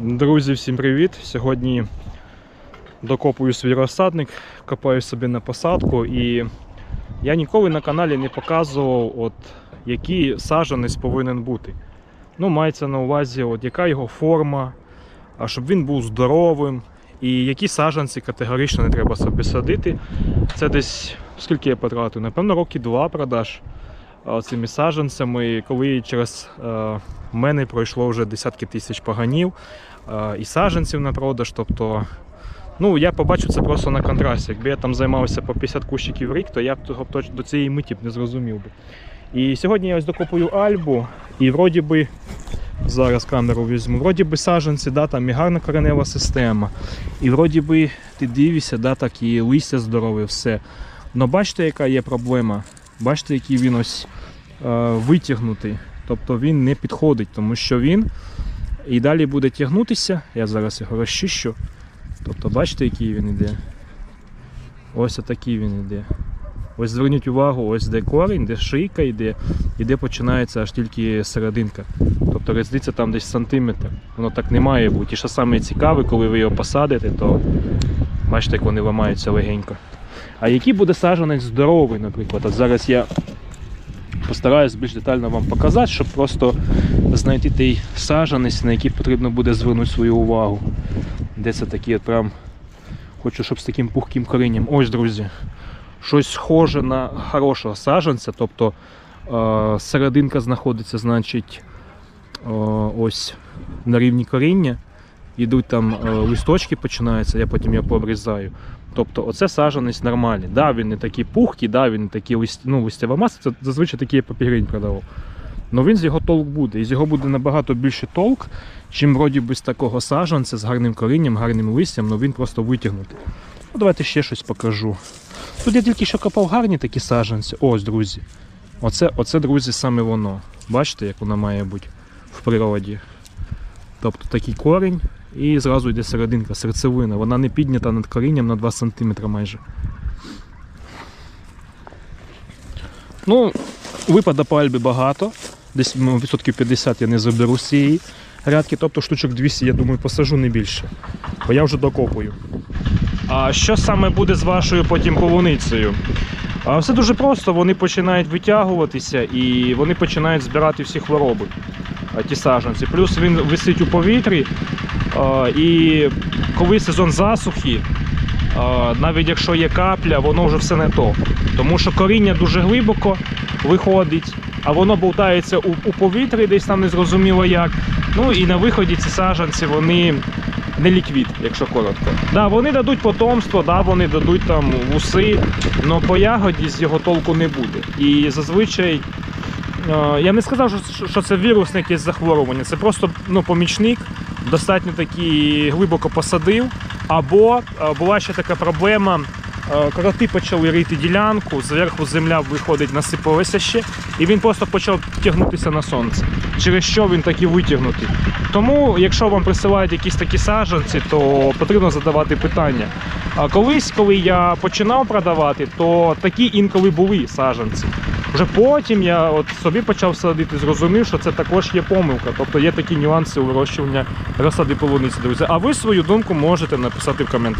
Друзі, всім привіт! Сьогодні докопую свій розсадник, копаю собі на посадку і я ніколи на каналі не показував, от, який саджанець повинен бути. Ну, мається на увазі, от, яка його форма, а щоб він був здоровим, і які саджанці категорично не треба собі садити. Це десь скільки я потратив? Напевно, роки два продаж цими саджанцями, коли через е, мене пройшло вже десятки тисяч поганів е, і саджанців на продаж. Тобто, ну я побачив це просто на контрасті. Якби я там займався по 50 кущиків в рік, то я б того до цієї миті б не зрозумів би. І сьогодні я ось докопую альбу, і вроді би. Зараз камеру візьму. Вроді би саджанці, да, там і гарна коренева система. І вроді би ти дивишся, да, так і листя здорове, все. Но бачите, яка є проблема? Бачите, який він ось е, витягнутий. Тобто він не підходить, тому що він і далі буде тягнутися. Я зараз його розчищу. Тобто, бачите, який він іде. Ось отакий він іде. Ось зверніть увагу, ось де корінь, де шийка йде, і де починається аж тільки серединка. Тобто різниця там десь сантиметр. Воно так не має бути. І що саме цікаве, коли ви його посадите, то бачите, як вони ламаються легенько. А який буде саджанець здоровий, наприклад. От зараз я постараюсь більш детально вам показати, щоб просто знайти той саджанець, на який потрібно буде звернути свою увагу. Де це такі от прям. Хочу, щоб з таким пухким корінням. Ось, друзі. Щось схоже на хорошого саджанця, тобто е, серединка знаходиться, значить, е, ось на рівні коріння. Йдуть там е, листочки починаються, я потім його пообрізаю. Тобто оце саджанець нормальний. Да, він не такий пухкий, да, він не такий лист, ну, листява маса, це зазвичай по півгривень продавав. Но він з його толк буде. І з його буде набагато більше толк, чим вроді би з такого саджанця з гарним корінням, гарним листям, але він просто витягнутий. Ну, давайте ще щось покажу. Тут я тільки що копав гарні такі саджанці. Ось, друзі. Оце, оце, друзі, саме воно. Бачите, як воно має бути в природі. Тобто такий корінь і зразу йде серединка, серцевина. Вона не піднята над корінням на 2 см майже. Ну, випада по альбі багато. Десь ну, відсотків 50 я не заберу з цієї рядки, тобто штучок 200, я думаю, посажу не більше. Бо я вже докопую. А що саме буде з вашою потім полуницею? А все дуже просто, вони починають витягуватися і вони починають збирати всі хвороби, ті саджанці. Плюс він висить у повітрі. І коли сезон засухи, навіть якщо є капля, воно вже все не то. Тому що коріння дуже глибоко виходить, а воно болтається у, у повітрі, десь там незрозуміло як. Ну і на виході ці саджанці вони не ліквід, якщо коротко. Да, вони дадуть потомство, да, вони дадуть там вуси, але по ягоді з його толку не буде. І зазвичай. Е, Я не сказав, що- це вірусне якесь захворювання, це просто ну, помічник, достатньо таки глибоко посадив. Або е, була ще така проблема. е, Кроти почали рити ділянку, зверху земля виходить, насипалася ще, і він просто почав тягнутися на сонце. Через що він так і витягнутий. Тому, якщо вам присилають якісь такі саджанці, то потрібно задавати питання. А колись, коли я починав продавати, то такі інколи були саджанці. Вже потім я от собі почав садити, зрозумів, що це також є помилка. Тобто є такі нюанси у вирощування розсади полуниці, друзі. А ви свою думку можете написати в коментарях.